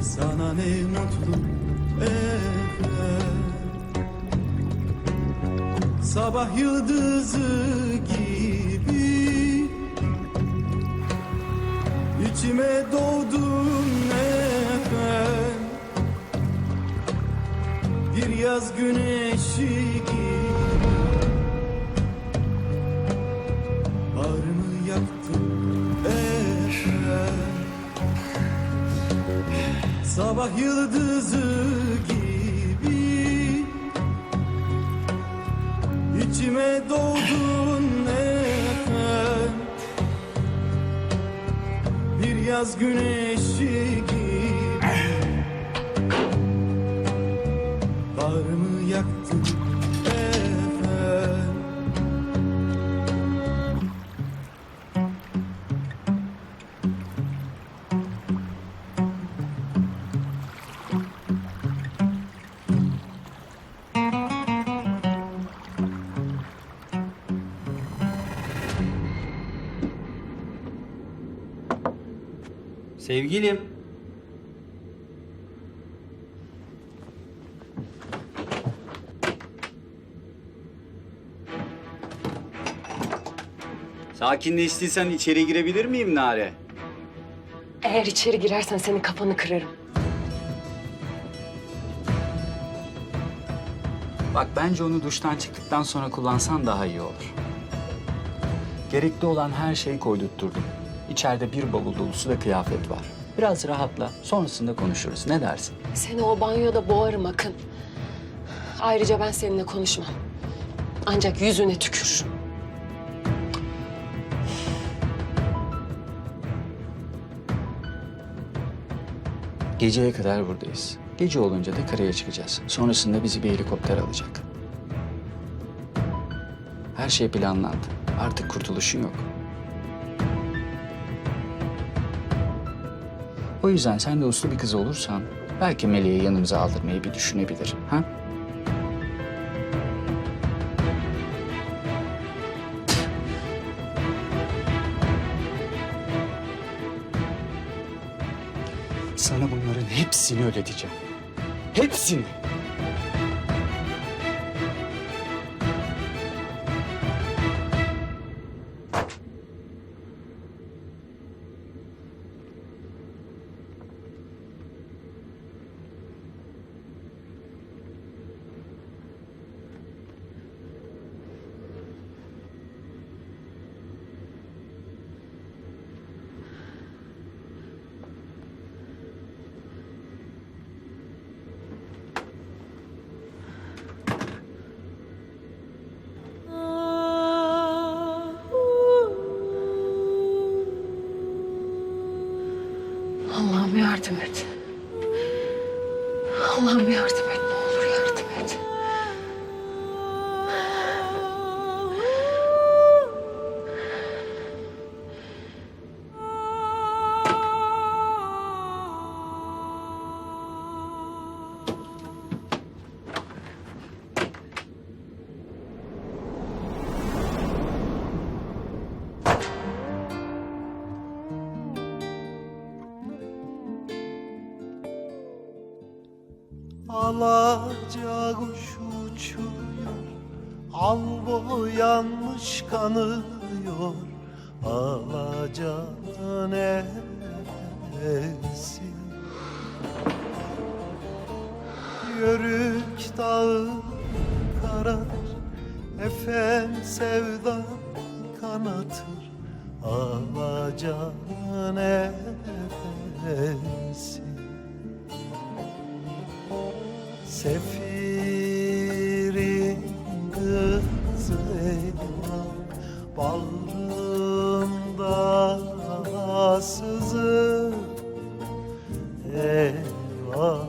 Sana ne mutlu Efe. Sabah yıldızı gibi İçime doğdun efendim Bir yaz güneşi gibi Sabah yıldızı gibi. İçime doğdun efendim Bir yaz güneşi gibi Sevgilim. Sakinleştiysen içeri girebilir miyim Nare? Eğer içeri girersen senin kafanı kırarım. Bak bence onu duştan çıktıktan sonra kullansan daha iyi olur. Gerekli olan her şeyi koydurtturdum. İçeride bir bavul dolusu da kıyafet var. Biraz rahatla, sonrasında konuşuruz. Ne dersin? Seni o banyoda boğarım Akın. Ayrıca ben seninle konuşmam. Ancak yüzüne tükürürüm. Geceye kadar buradayız. Gece olunca da karaya çıkacağız. Sonrasında bizi bir helikopter alacak. Her şey planlandı. Artık kurtuluşun yok. O yüzden sen de uslu bir kız olursan belki Meleği yanımıza aldırmayı bir düşünebilir. Ha? Sana bunların hepsini ödeteceğim. Hepsini. Sefirin kızı eyvah Bağrında sızı Eyvah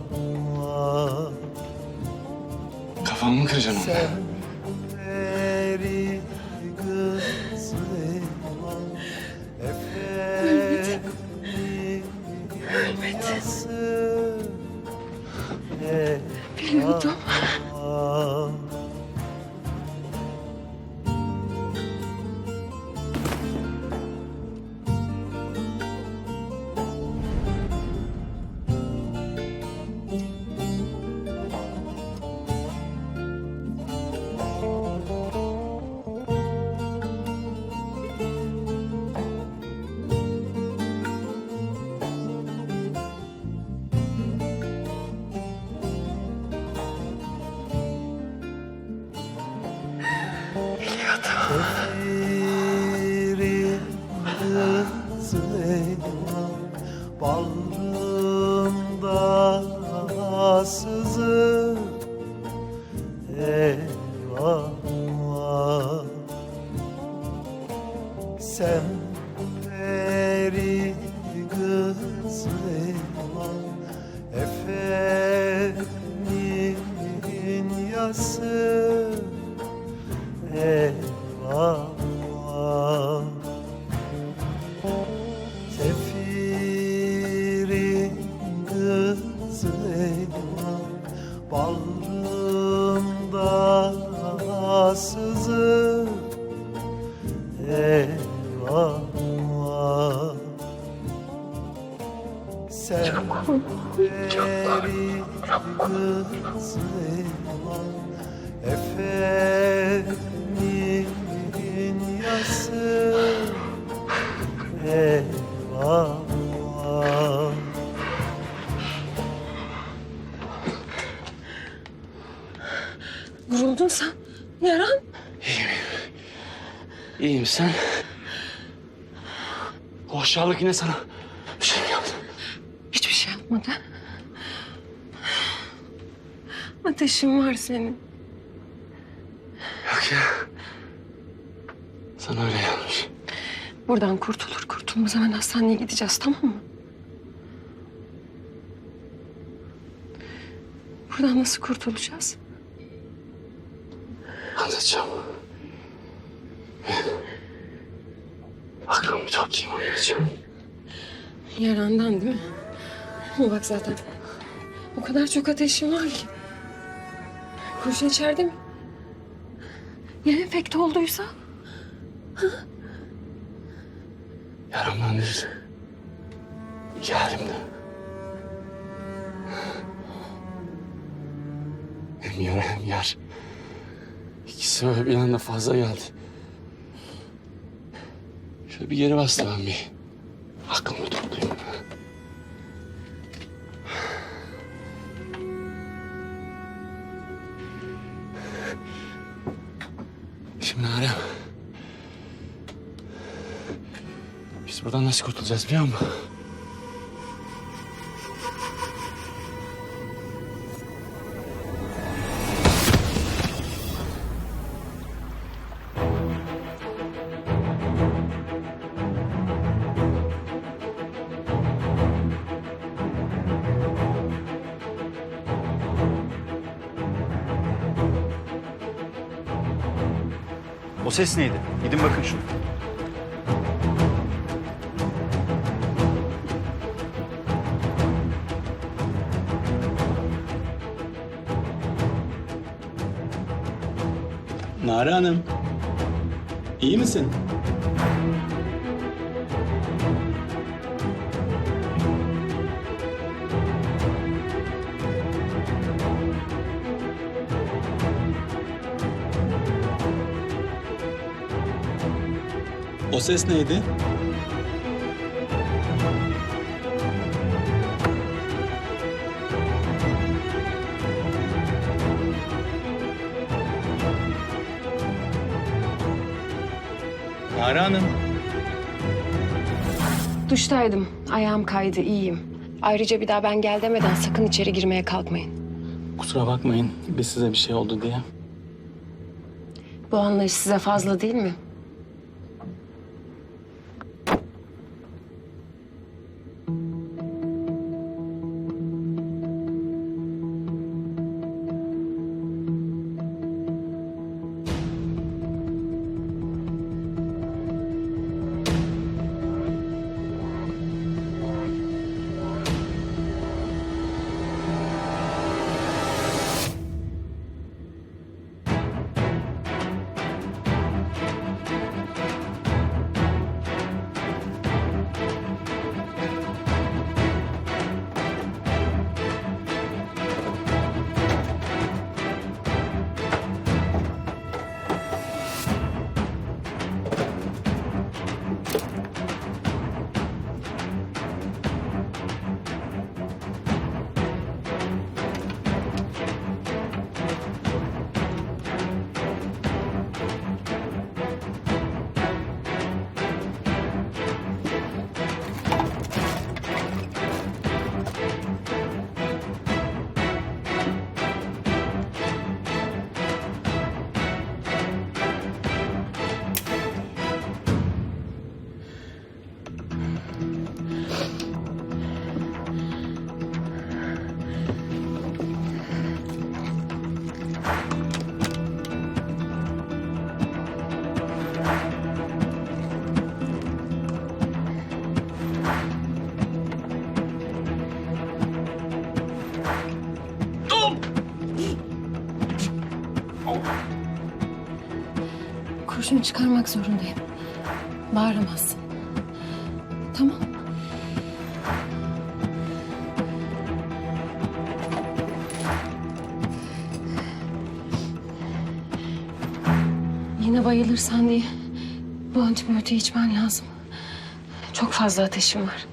Kafamı mı kıracaksın verin kızı eyvah Efendim yası Eyvah Vuruldun sen. Yaran. İyiyim sen? O aşağılık yine sana bir şey mi yaptı? Hiçbir şey yapmadı. Ateşin var senin. Yok ya. Sana öyle gelmiş. Buradan kurtulur kurtulmaz hemen hastaneye gideceğiz tamam mı? Buradan nasıl kurtulacağız? Anlatacağım. Aklımı toplayayım anlatacağım. Yarandan değil mi? Bak zaten o kadar çok ateşin var ki. Kurşun içeride mi? Ya enfekte olduysa? Yaramdan değil. İki halimde. Hem yara hem yar. İkisi böyle bir anda fazla geldi. Şöyle bir geri bastı ben bir. Aklımı Biz buradan nasıl kurtulacağız biliyor musun? O ses neydi? Gidin bakın şuna. Nare Hanım. iyi misin? O ses neydi? Nare Hanım. Duştaydım. Ayağım kaydı iyiyim. Ayrıca bir daha ben gel demeden sakın içeri girmeye kalkmayın. Kusura bakmayın biz size bir şey oldu diye. Bu anlayış size fazla değil mi? Kurşunu çıkarmak zorundayım. Bağıramazsın. Tamam Yine bayılırsan diye bu antibiyotiği içmen lazım. Çok fazla ateşim var.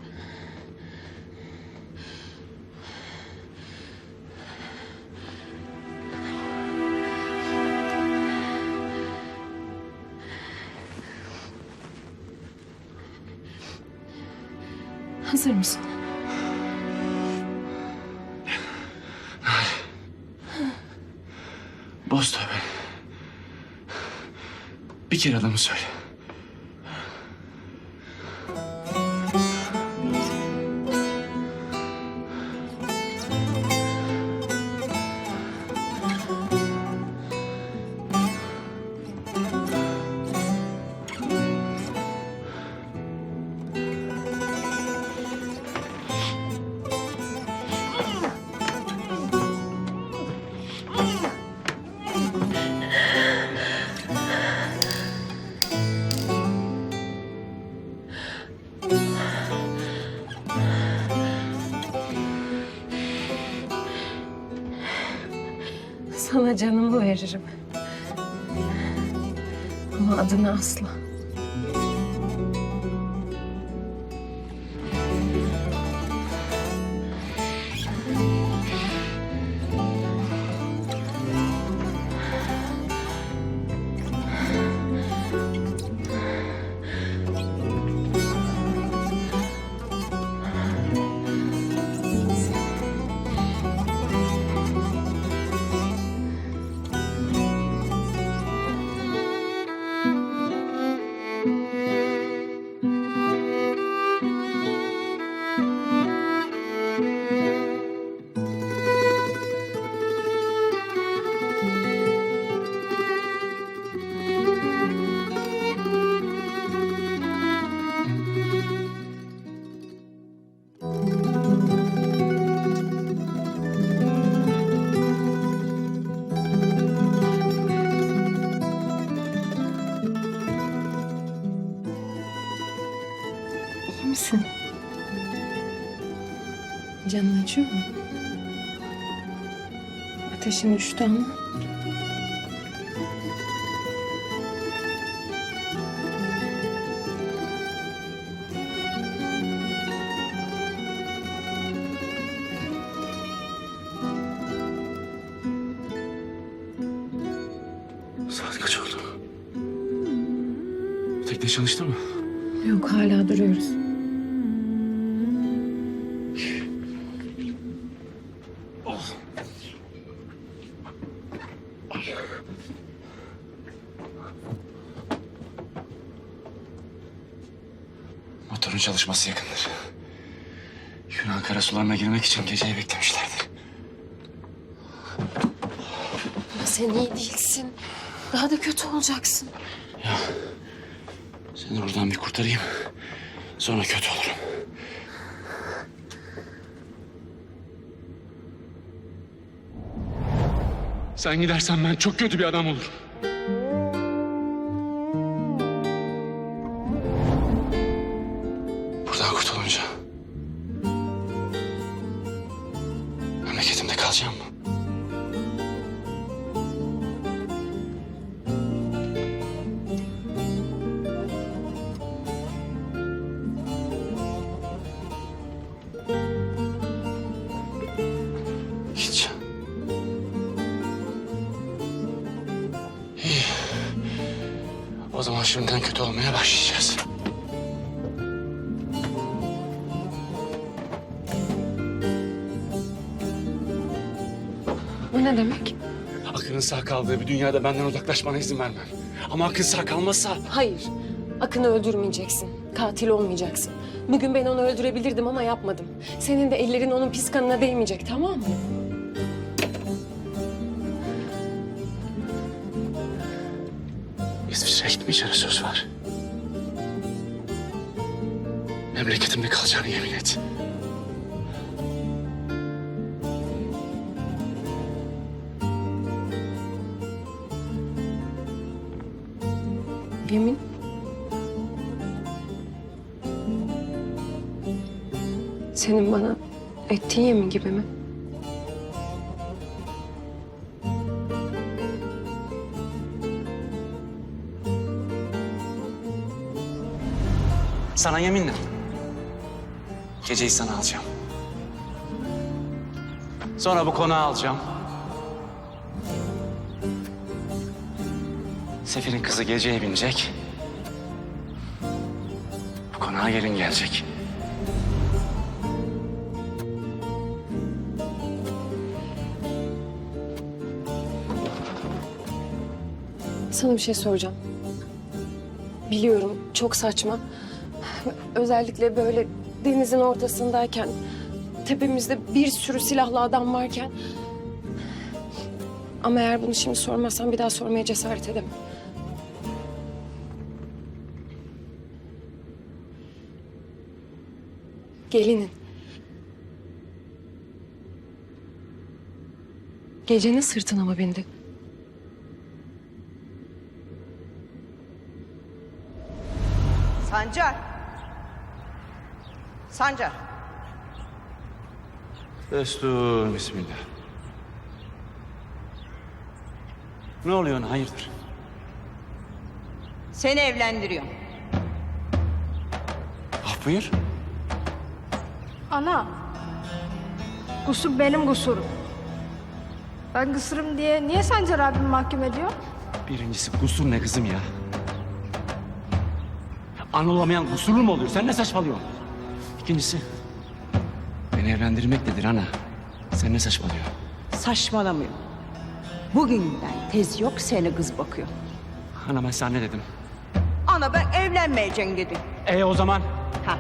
Hazır mısın? Boz tövbe. Bir kere adamı söyle. Veririm. Ama adını asla. Misin? Canın acıyor mu? Ateşin düştü ama. Saat kaç oldu? Tekne çalıştı mı? Karasularına girmek için geceyi beklemişlerdir. Ama sen iyi değilsin. Daha da kötü olacaksın. Seni buradan bir kurtarayım. Sonra kötü olurum. Sen gidersen ben çok kötü bir adam olurum. O zaman şimdiden kötü olmaya başlayacağız. O ne demek? Akın'ın sağ kaldığı bir dünyada benden uzaklaşmana izin vermem. Ama Akın sağ kalmazsa... Hayır. Akın'ı öldürmeyeceksin. Katil olmayacaksın. Bugün ben onu öldürebilirdim ama yapmadım. Senin de ellerin onun pis kanına değmeyecek tamam mı? Gitmeyeceğine söz var. Memleketimde kalacağını yemin et. Yemin. Senin bana ettiğin yemin gibi mi? Sana yeminle. Geceyi sana alacağım. Sonra bu konağı alacağım. Sefir'in kızı geceye binecek. Bu konağa gelin gelecek. Sana bir şey soracağım. Biliyorum çok saçma. Özellikle böyle denizin ortasındayken, tepemizde bir sürü silahlı adam varken. Ama eğer bunu şimdi sormazsan bir daha sormaya cesaret edemem. Gelinin. Gecenin sırtına mı bindi? Sancar. Sancar. Destur bismillah. Ne oluyor hayırdır? Seni evlendiriyorum. Ah buyur. Ana. Kusur benim kusurum. Ben kısırım diye niye Sancar abimi mahkum ediyor? Birincisi kusur ne kızım ya? An olamayan kusurlu mu oluyor? Sen ne saçmalıyorsun? İkincisi beni evlendirmek nedir ana? Sen ne saçmalıyorsun? Saçmalamıyor. Bugünden tez yok seni kız bakıyor. Ana ben sana ne dedim? Ana ben evlenmeyeceğim dedin. E o zaman Ha.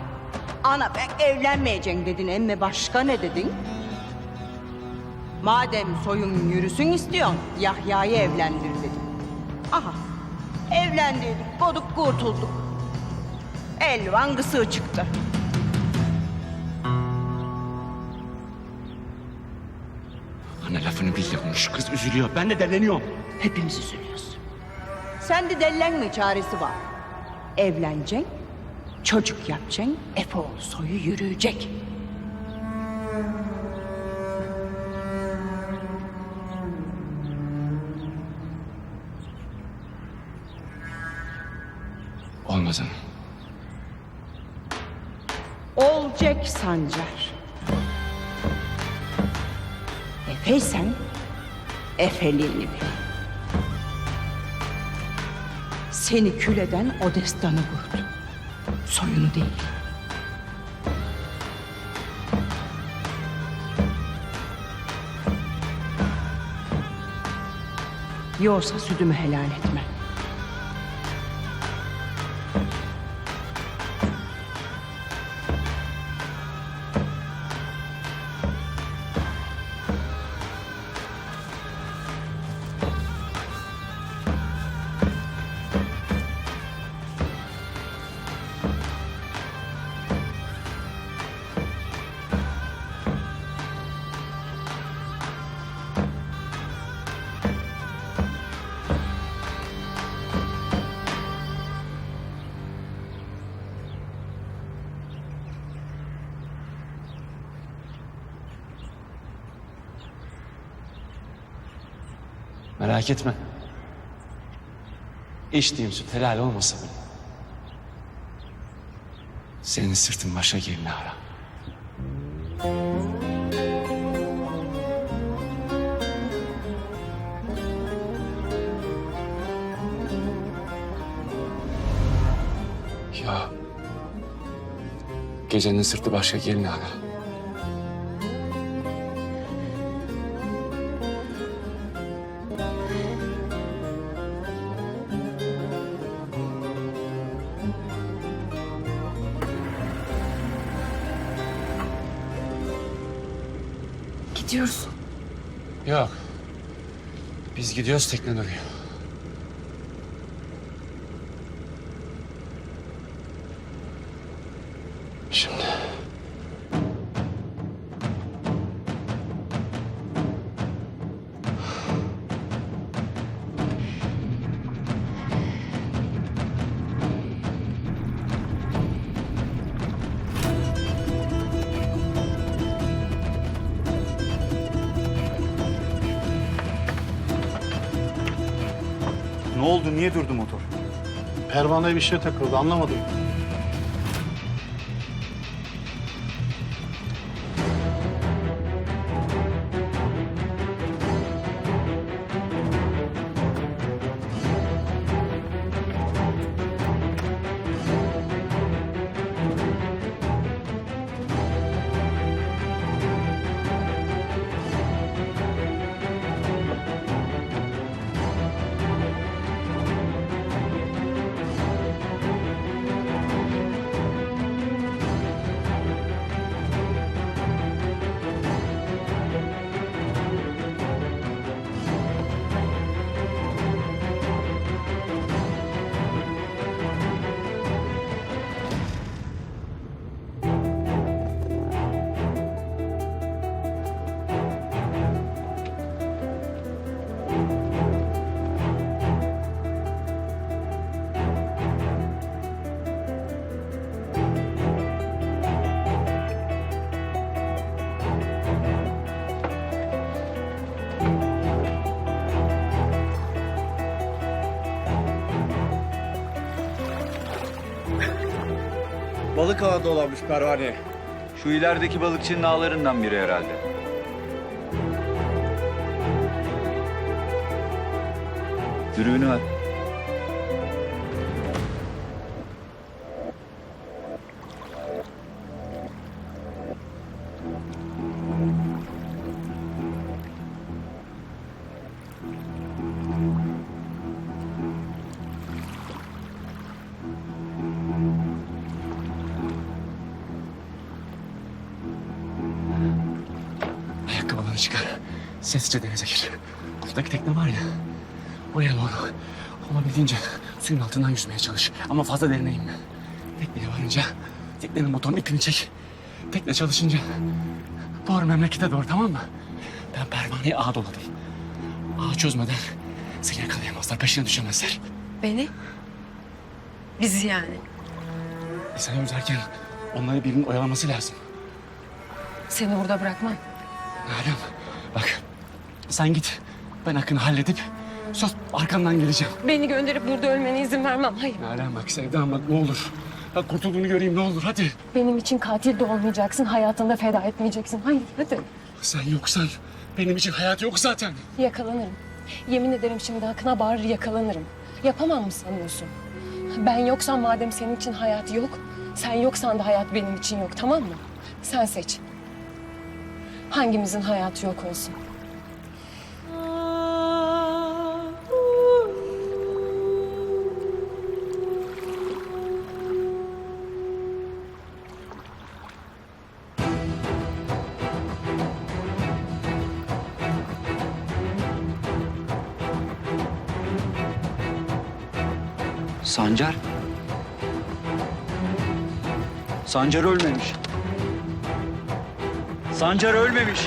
Ana ben evlenmeyeceğim dedin emme başka ne dedin? Madem soyun yürüsün istiyorsun Yahya'yı evlendir dedin. Aha evlendirdik koduk kurtulduk. Elvan kısığı çıktı. Konuş. Kız üzülüyor. Ben de deleniyorum. Hepimiz üzülüyoruz. Sen de dellenme çaresi var. Evleneceksin, çocuk yapacaksın, Efeoğlu soyu yürüyecek. Olmaz ana. Olacak Sancar. Efeysen, efeliğini bil. Seni kül eden o vurdu. Soyunu değil. Yoksa sütümü helal etme. Merak etme. İçtiğim süt helal olmasa bile. Senin sırtın başa gelini ara. Ya. Gecenin sırtı başka gelini ara. Biz gidiyoruz tekne. Oldu? Niye durdu motor? Pervaneye bir şey takıldı anlamadım. Balık ağında olanmış pervane. Şu ilerideki balıkçının ağlarından biri herhalde. Dürbünü ver. Ayakkabılarını çıkar. Sessizce denize gir. Buradaki tekne var ya. Oraya doğru. Olabildiğince suyun altından yüzmeye çalış. Ama fazla derine inme. Tekneye varınca teknenin motorun ipini çek. Tekne çalışınca doğru memlekete doğru tamam mı? Ben pervaneyi ağa doladım. Ağı çözmeden seni yakalayamazlar, peşine düşemezler. Beni? Bizi yani. E sen yüzerken onları birinin oyalaması lazım. Seni burada bırakmam. Nalan bak sen git. Ben Akın'ı halledip söz arkandan geleceğim. Beni gönderip burada ölmene izin vermem. Hayır. Nalan bak Sevdam bak ne olur. Ya kurtulduğunu göreyim ne olur hadi. Benim için katil de olmayacaksın. Hayatını da feda etmeyeceksin. Hayır hadi. Sen yoksan benim için hayat yok zaten. Yakalanırım. Yemin ederim şimdi akına bağırır yakalanırım. Yapamam mı sanıyorsun? Ben yoksam madem senin için hayat yok, sen yoksan da hayat benim için yok tamam mı? Sen seç. Hangimizin hayatı yok olsun? Sancar. Sancar ölmemiş. Sancar ölmemiş.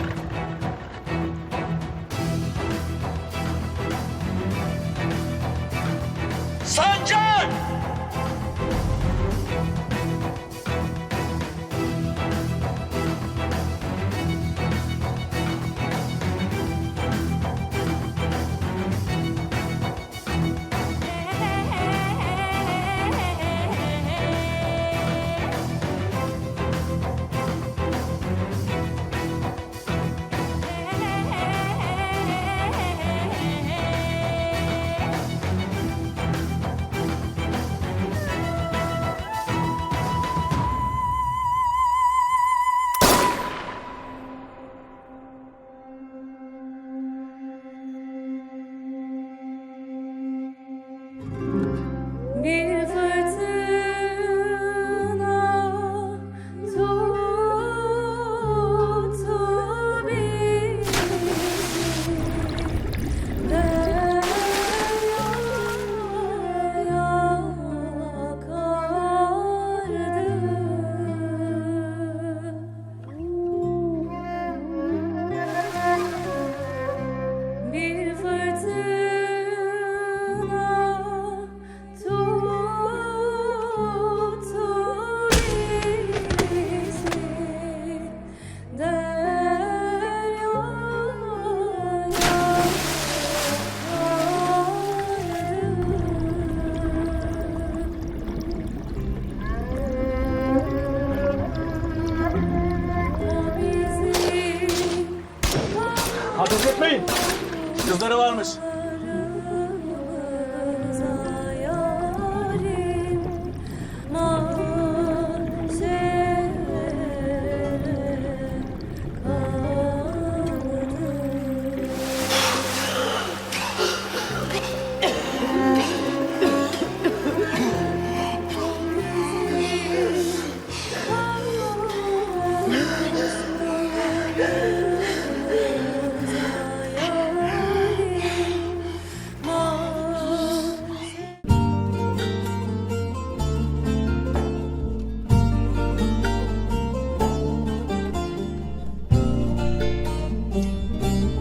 Etmeyin. Kızları varmış.